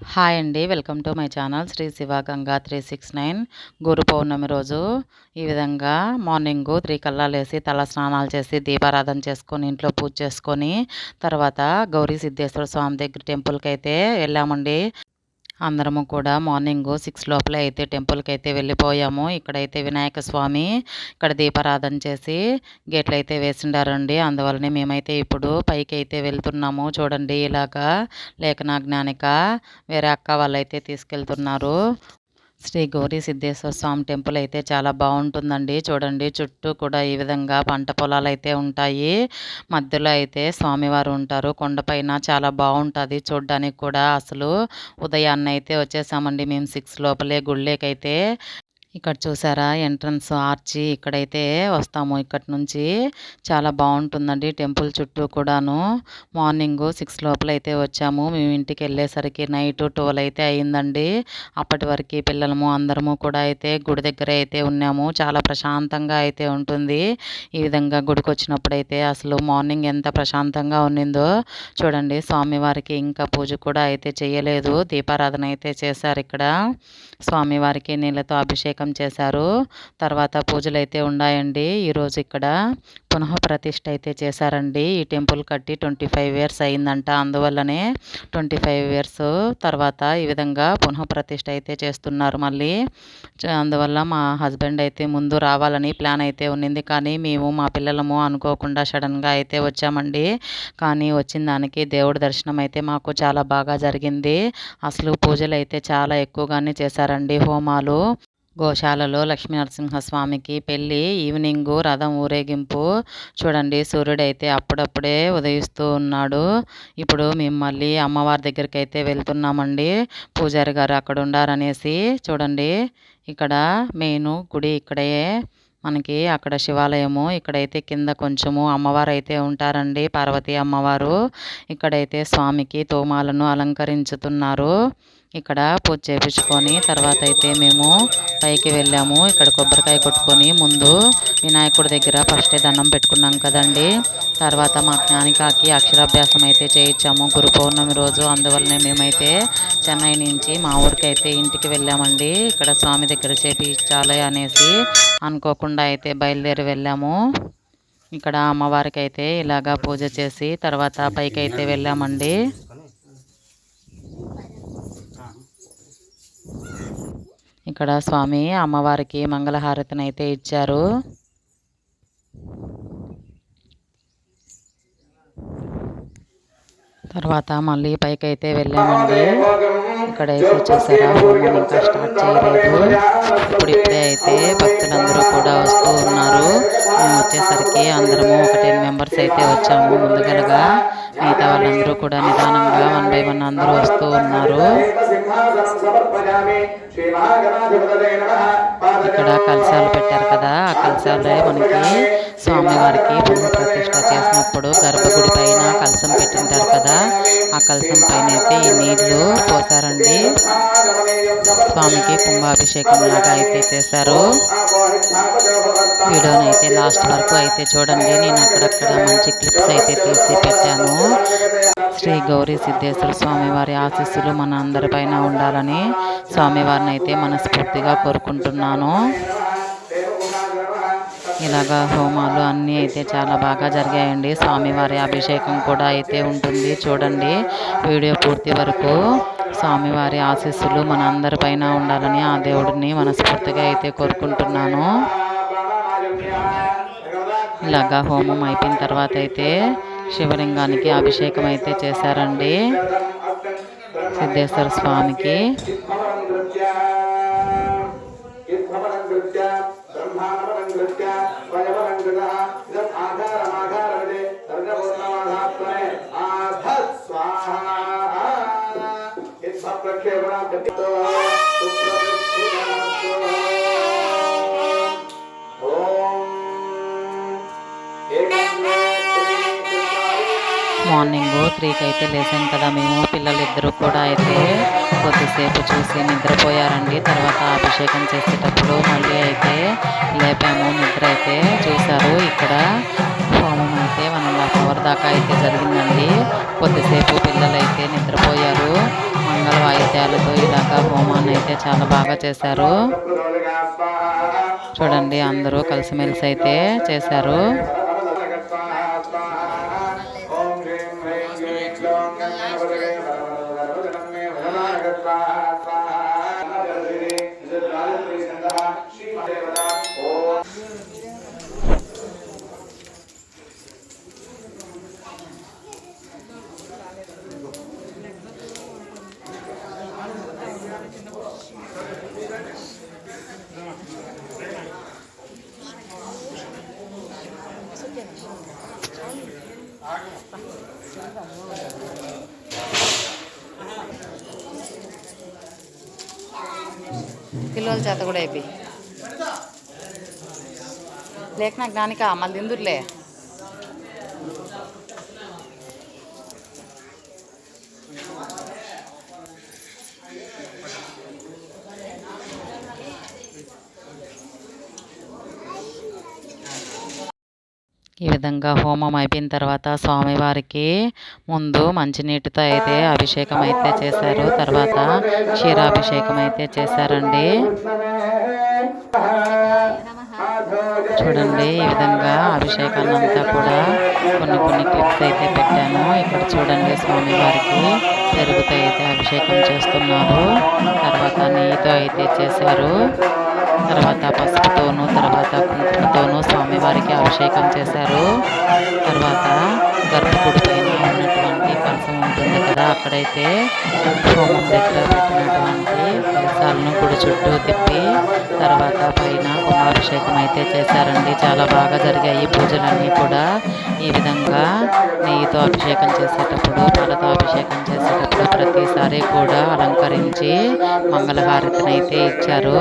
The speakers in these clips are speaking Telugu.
హాయ్ అండి. Welcome to my channel Shri Shiva Ganga three six nine. Guru Purnima రోజు ఈ విధంగా మార్నింగ్ త్రీ కల్లాలేసి తల స్నానాలు చేసి దీపారాధన చేసుకొని ఇంట్లో పూజ చేసుకొని తర్వాత గౌరీ సిద్ధేశ్వర స్వామి దగ్గర టెంపుల్కి అయితే వెళ్ళామండి. అందరము కూడా మార్నింగ్ సిక్స్ లోపల అయితే టెంపుల్కి అయితే వెళ్ళిపోయాము. ఇక్కడైతే వినాయక స్వామి ఇక్కడ దీపారాధన చేసి గేట్లు అయితే వేసిండారండి. అందువల్లనే మేమైతే ఇప్పుడు పైకి అయితే వెళ్తున్నాము. చూడండి ఇలాగా లేఖనా జ్ఞానిక వేరే అక్క వాళ్ళు అయితే తీసుకెళ్తున్నారు. శ్రీ గౌరీ సిద్ధేశ్వర స్వామి టెంపుల్ అయితే చాలా బాగుంటుందండి. చూడండి చుట్టూ కూడా ఈ విధంగా పంట పొలాలు అయితే ఉంటాయి. మధ్యలో అయితే స్వామివారు ఉంటారు. కొండపైన చాలా బాగుంటుంది చూడడానికి కూడా. అసలు ఉదయాన్నే అయితే వచ్చేసామండి మేము సిక్స్ లోపలే గుళ్ళేకైతే. ఇక్కడ చూసారా ఎంట్రన్స్ ఆర్చి ఇక్కడైతే వస్తాము. ఇక్కడ నుంచి చాలా బాగుంటుందండి టెంపుల్ చుట్టూ కూడాను. మార్నింగ్ సిక్స్ లోపల అయితే వచ్చాము. మేము ఇంటికి వెళ్ళేసరికి నైట్ ట్వెల్వ్ అయితే అయిందండి. అప్పటి వరకు పిల్లలము అందరము కూడా అయితే గుడి దగ్గర అయితే ఉన్నాము. చాలా ప్రశాంతంగా అయితే ఉంటుంది. ఈ విధంగా గుడికి వచ్చినప్పుడు అయితే అసలు మార్నింగ్ ఎంత ప్రశాంతంగా ఉన్నిందో చూడండి. స్వామివారికి ఇంకా పూజ కూడా అయితే చేయలేదు. దీపారాధన అయితే చేశారు ఇక్కడ. స్వామివారికి నీళ్ళతో అభిషేకం అభిషేకం చేశారు. తర్వాత పూజలు అయితే ఉన్నాయండి ఈరోజు ఇక్కడ పునః ప్రతిష్ట అయితే చేశారండి. ఈ టెంపుల్ కట్టి ట్వంటీ ఫైవ్ ఇయర్స్ అయిందంట. అందువల్లనే ట్వంటీ ఫైవ్ ఇయర్స్ తర్వాత ఈ విధంగా పునః ప్రతిష్ట అయితే చేస్తున్నారు మళ్ళీ. అందువల్ల మా హస్బెండ్ అయితే ముందు రావాలని ప్లాన్ అయితే ఉన్నింది. కానీ మేము మా పిల్లలము అనుకోకుండా సడన్గా అయితే వచ్చామండి. కానీ వచ్చిన దానికి దేవుడి దర్శనం అయితే మాకు చాలా బాగా జరిగింది. అసలు పూజలు అయితే చాలా ఎక్కువగానే చేశారండి హోమాలు. గోశాలలో లక్ష్మీనరసింహస్వామికి పెళ్ళి ఈవినింగ్ రథం ఊరేగింపు. చూడండి సూర్యుడైతే అప్పుడప్పుడే ఉదయిస్తూ ఉన్నాడు. ఇప్పుడు మేము మళ్ళీ అమ్మవారి దగ్గరికి అయితే వెళ్తున్నామండి. పూజారి గారు అక్కడ ఉండారనేసి చూడండి ఇక్కడ మెయిన్ గుడి ఇక్కడే. మనకి అక్కడ శివాలయము ఇక్కడైతే కింద కొంచెము అమ్మవారు అయితే ఉంటారండి పార్వతీ అమ్మవారు. ఇక్కడైతే స్వామికి తోమాలను అలంకరించుతున్నారు. ఇక్కడ పూజ చేయించుకొని తర్వాత అయితే మేము పైకి వెళ్ళాము. ఇక్కడ కొబ్బరికాయ కొట్టుకొని ముందు వినాయకుడి దగ్గర ఫస్టే దండం పెట్టుకున్నాం కదండి. తర్వాత మా జ్ఞానికాకి అక్షరాభ్యాసం అయితే చేయించాము. గురు పౌర్ణమి రోజు. అందువల్లనే మేమైతే చెన్నై నుంచి మా ఊరికి అయితే ఇంటికి వెళ్ళామండి. ఇక్కడ స్వామి దగ్గర చేపించాలి అనేసి అనుకోకుండా అయితే బయలుదేరి వెళ్ళాము. ఇక్కడ అమ్మవారికి అయితే ఇలాగా పూజ చేసి తర్వాత పైకి అయితే వెళ్ళామండి. ఇక్కడ స్వామి అమ్మవారికి మంగళహారతిని అయితే ఇచ్చారు. తర్వాత మళ్ళీ పైకి అయితే వెళ్ళామండి. ఇక్కడైతే చూసారా హోమం ఇంకా స్టార్ట్ చేయలేదు. ఇప్పుడు ఇప్పుడే అయితే భక్తులందరూ కూడా వస్తూ ఉన్నారు. మేము వచ్చేసరికి అందరము ఒక టెన్ మెంబర్స్ అయితే వచ్చాము ముందుగలగా. మిగతా వాళ్ళందరూ కూడా నిదానంగా వన్ బై వన్ అందరూ వస్తూ ఉన్నారు. ఇక్కడ కలశాలు పెట్టారు కదా ఆ కలశాలే మనకి స్వామివారికి ప్రతిష్ట చేసినప్పుడు గర్భగుడి పైన కలశం పెట్టింటారు కదా ఆ కలశం పైన అయితే ఈ నీళ్ళు పోతారండి స్వామికి కుంభాభిషేకం లాగా అయితే చేశారు. వీడియోని అయితే లాస్ట్ వరకు అయితే చూడండి. నేను అక్కడక్కడ మంచి క్లిప్స్ అయితే తీసి పెట్టాను. శ్రీ గౌరీ సిద్ధేశ్వర స్వామివారి ఆశీస్సులు మన అందరిపైన ఉండాలని స్వామివారిని అయితే మనస్ఫూర్తిగా కోరుకుంటున్నాను. ఇలాగా హోమాలు అన్నీ అయితే చాలా బాగా జరిగాయండి. స్వామివారి అభిషేకం కూడా అయితే ఉంటుంది. చూడండి వీడియో పూర్తి వరకు స్వామివారి ఆశీస్సులు మన అందరిపైన ఉండాలని ఆ దేవుడిని మనస్ఫూర్తిగా అయితే కోరుకుంటున్నాను. ఇలాగా హోమం అయిపోయిన తర్వాత అయితే శివలింగానికి అభిషేకం అయితే చేశారండి. సిద్ధేశ్వర స్వామికి. బ్రహ్మాణమలంకృత్య వయమలంకృత మార్నింగ్ త్రీకి అయితే లేసాం కదా మేము. పిల్లలు ఇద్దరు కూడా అయితే కొద్దిసేపు చూసి నిద్రపోయారండి. తర్వాత అభిషేకం చేసేటప్పుడు మళ్ళీ అయితే లేపాము. నిద్ర అయితే చూశారు. ఇక్కడ హోమం అయితే వన్ అండ్ హాఫ్ అవర్ దాకా అయితే జరిగిందండి. కొద్దిసేపు పిల్లలు అయితే నిద్రపోయారు. మంగళ వాయిద్యాలతో ఇలాగ ఇలాగా హోమాన్ని అయితే చాలా బాగా చేశారు. చూడండి అందరూ కలిసిమెలిసి అయితే చేశారు. పిల్లల చేత కూడా అయిపోయి. లేక నాకు దానికా మళ్ళీ తిందురులే ఈ విధంగా హోమం అయిపోయిన తర్వాత స్వామివారికి ముందు మంచినీటితో అయితే అభిషేకం అయితే చేశారు. తర్వాత క్షీరాభిషేకం అయితే చేశారండి. చూడండి ఈ విధంగా అభిషేకాన్ని అంతా కూడా కొన్ని కొన్ని క్లిప్స్ అయితే పెట్టాను. ఇక్కడ చూడండి స్వామివారికి పెరుగుతో అయితే అభిషేకం చేస్తున్నారు. తర్వాత నెయ్యితో అయితే చేశారు. తర్వాత పసుపుతోనూ తర్వాత కుంకుమతోనూ స్వామివారికి అభిషేకం చేశారు. తర్వాత గర్భగుడి కదా అక్కడైతే హోమం దగ్గర పెట్టినటువంటి కలసాలను గుడి చుట్టూ తిప్పి తర్వాత పైన కుంభాభిషేకం అయితే చేశారండి. చాలా బాగా జరిగాయి. పూజలన్నీ కూడా ఈ విధంగా నెయ్యితో అభిషేకం చేసేటప్పుడు పాలతో అభిషేకం చేసేటప్పుడు ప్రతిసారి కూడా అలంకరించి మంగళహారతిని అయితే ఇచ్చారు.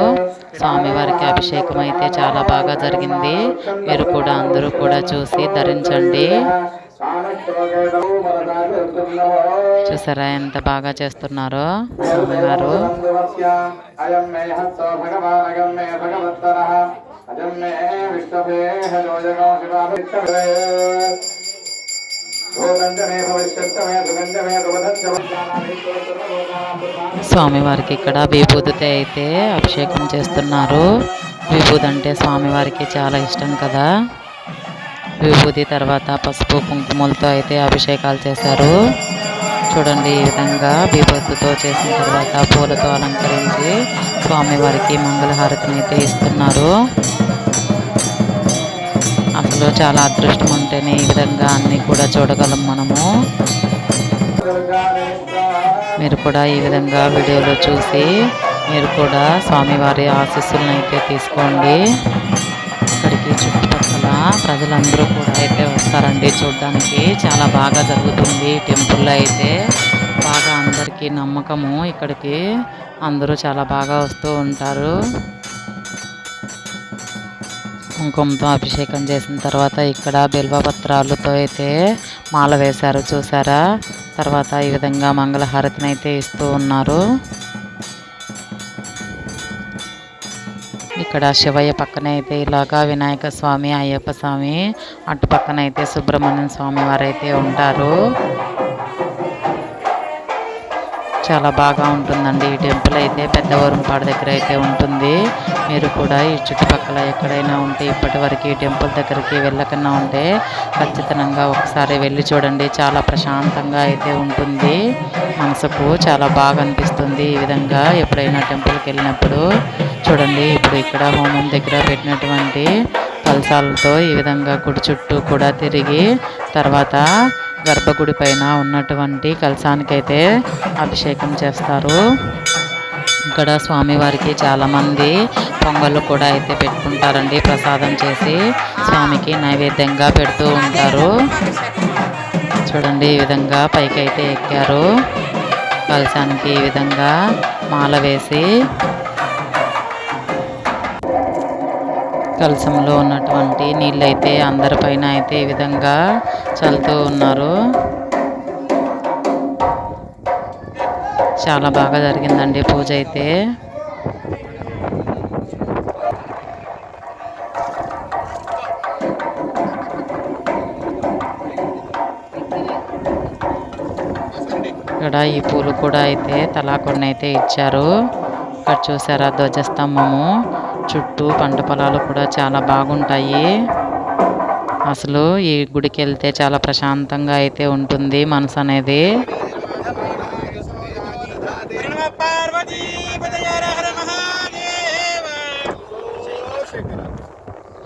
స్వామివారికి అభిషేకం అయితే చాలా బాగా జరిగింది. మీరు కూడా అందరూ కూడా చూసి ధరించండి. చూసారా ఎంత బాగా చేస్తున్నారో స్వామివారు. స్వామివారికి ఇక్కడ విభూతితో అయితే అభిషేకం చేస్తున్నారు. విభూతి అంటే స్వామివారికి చాలా ఇష్టం కదా. విభూతి తర్వాత పసుపు కుంకుమలతో అయితే అభిషేకాలు చేశారు. చూడండి ఈ విధంగా విభూతితో చేసిన తర్వాత పూలతో అలంకరించి స్వామివారికి మంగళహారతిని అయితే ఇస్తున్నారు. అసలు చాలా అదృష్టం ఉంటేనే ఈ విధంగా అన్నీ కూడా చూడగలం మనము. మీరు కూడా ఈ విధంగా వీడియోలో చూసి మీరు కూడా స్వామివారి ఆశీస్సులను అయితే తీసుకోండి. ఇక్కడికి ప్రజలందరూ కూడా అయితే వస్తారండి. చూడడానికి చాలా బాగా జరుగుతుంది టెంపుల్లో అయితే. బాగా అందరికీ నమ్మకము. ఇక్కడికి అందరూ చాలా బాగా వస్తూ ఉంటారు. కుంకుమతో అభిషేకం చేసిన తర్వాత ఇక్కడ బిల్వపత్రాలతో అయితే మాల వేశారు. చూసారా? తర్వాత ఈ విధంగా మంగళహారతిని అయితే ఇస్తూ ఉన్నారు. ఇక్కడ శివయ్య పక్కన అయితే ఇలాగా వినాయక స్వామి అయ్యప్ప స్వామి అటు పక్కన అయితే సుబ్రహ్మణ్యం స్వామి వారు అయితే ఉంటారు. చాలా బాగా ఉంటుందండి ఈ టెంపుల్ అయితే పెద్ద ఊరంపాడు దగ్గర అయితే ఉంటుంది. మీరు కూడా ఈ చుట్టుపక్కల ఎక్కడైనా ఉంటే ఇప్పటివరకు ఈ టెంపుల్ దగ్గరికి వెళ్ళకన్నా ఉంటే ఖచ్చితంగా ఒకసారి వెళ్ళి చూడండి. చాలా ప్రశాంతంగా అయితే ఉంటుంది. మనసుకు చాలా బాగా అనిపిస్తుంది ఈ విధంగా ఎప్పుడైనా టెంపుల్కి వెళ్ళినప్పుడు. చూడండి ఇప్పుడు ఇక్కడ హోమం దగ్గర పెట్టినటువంటి కలసాలతో ఈ విధంగా గుడి చుట్టూ కూడా తిరిగి తర్వాత గర్భగుడి పైన ఉన్నటువంటి కలసానికైతే అభిషేకం చేస్తారు. ఇక్కడ స్వామివారికి చాలామంది పొంగళ్ళు కూడా అయితే పెట్టుకుంటారండి ప్రసాదం చేసి స్వామికి నైవేద్యంగా పెడుతూ ఉంటారు. చూడండి ఈ విధంగా పైకి అయితే ఎక్కారు. కలశానికి ఈ విధంగా మాల వేసి కలశంలో ఉన్నటువంటి నీళ్ళైతే అందరిపైన అయితే ఈ విధంగా చల్లుతూ ఉన్నారు. చాలా బాగా జరిగిందండి పూజ అయితే. ఇక్కడ ఈ పూలు కూడా అయితే తలా కొన్ని అయితే ఇచ్చారు. ఇక్కడ చూసారా ధ్వజస్తంభము. చుట్టూ పంట పొలాలు కూడా చాలా బాగుంటాయి. అసలు ఈ గుడికి వెళ్తే చాలా ప్రశాంతంగా అయితే ఉంటుంది మనసు అనేది.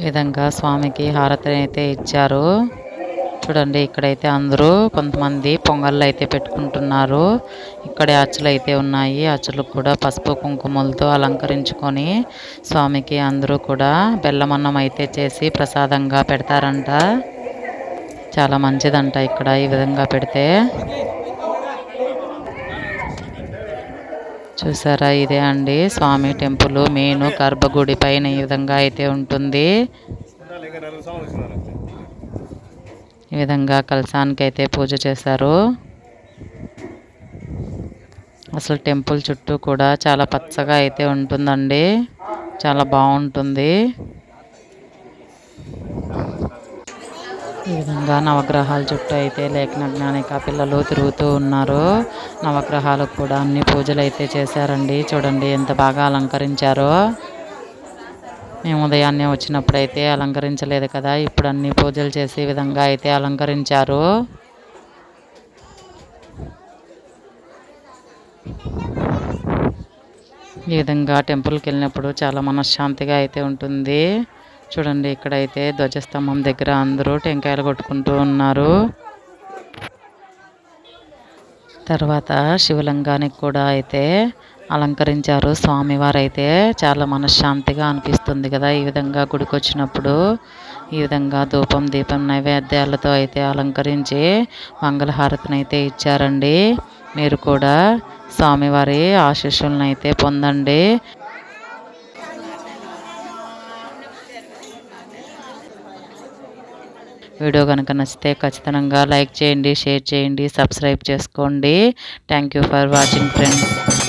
విధంగా స్వామికి హారతిని అయితే ఇచ్చారు. చూడండి ఇక్కడైతే అందరూ కొంతమంది పొంగళ్ళు అయితే పెట్టుకుంటున్నారు. ఇక్కడే అచ్చులు అయితే ఉన్నాయి. అచ్చులు కూడా పసుపు కుంకుమలతో అలంకరించుకొని స్వామికి అందరూ కూడా బెల్లమన్నం అయితే చేసి ప్రసాదంగా పెడతారంట. చాలా మంచిదంట ఇక్కడ ఈ విధంగా పెడితే. చూసారా ఇదే అండి స్వామి టెంపుల్ మెయిన్ గర్భగుడి పైన ఈ విధంగా అయితే ఉంటుంది. ఈ విధంగా కలసానికి అయితే పూజ చేశారు. అసలు టెంపుల్ చుట్టూ కూడా చాలా పచ్చగా అయితే ఉంటుందండి. చాలా బాగుంటుంది. ఈ విధంగా నవగ్రహాల చుట్టూ అయితే లేఖన జ్ఞానిక పిల్లలు తిరుగుతూ ఉన్నారు. నవగ్రహాలకు కూడా అన్ని పూజలు అయితే చేశారండి. చూడండి ఎంత బాగా అలంకరించారో. మేము ఉదయాన్నే వచ్చినప్పుడు అయితే అలంకరించలేదు కదా. ఇప్పుడు అన్ని పూజలు చేసే విధంగా అయితే అలంకరించారు. ఈ విధంగా టెంపుల్కి వెళ్ళినప్పుడు చాలా మనశ్శాంతిగా అయితే ఉంటుంది. చూడండి ఇక్కడైతే ధ్వజస్తంభం దగ్గర అందరూ టెంకాయలు కొట్టుకుంటూ ఉన్నారు. తర్వాత శివలింగానికి కూడా అయితే అలంకరించారు. స్వామివారు అయితే చాలా మనశ్శాంతిగా అనిపిస్తుంది కదా ఈ విధంగా గుడికి వచ్చినప్పుడు ఈ విధంగా ధూపం దీపం నైవేద్యాలతో అయితే అలంకరించి మంగళహారతిని అయితే ఇచ్చారండి. మీరు కూడా స్వామివారి ఆశీస్సులను అయితే పొందండి. వీడియో కనుక నచ్చితే ఖచ్చితంగా లైక్ చేయండి షేర్ చేయండి సబ్స్క్రైబ్ చేసుకోండి. Thank you for watching friends.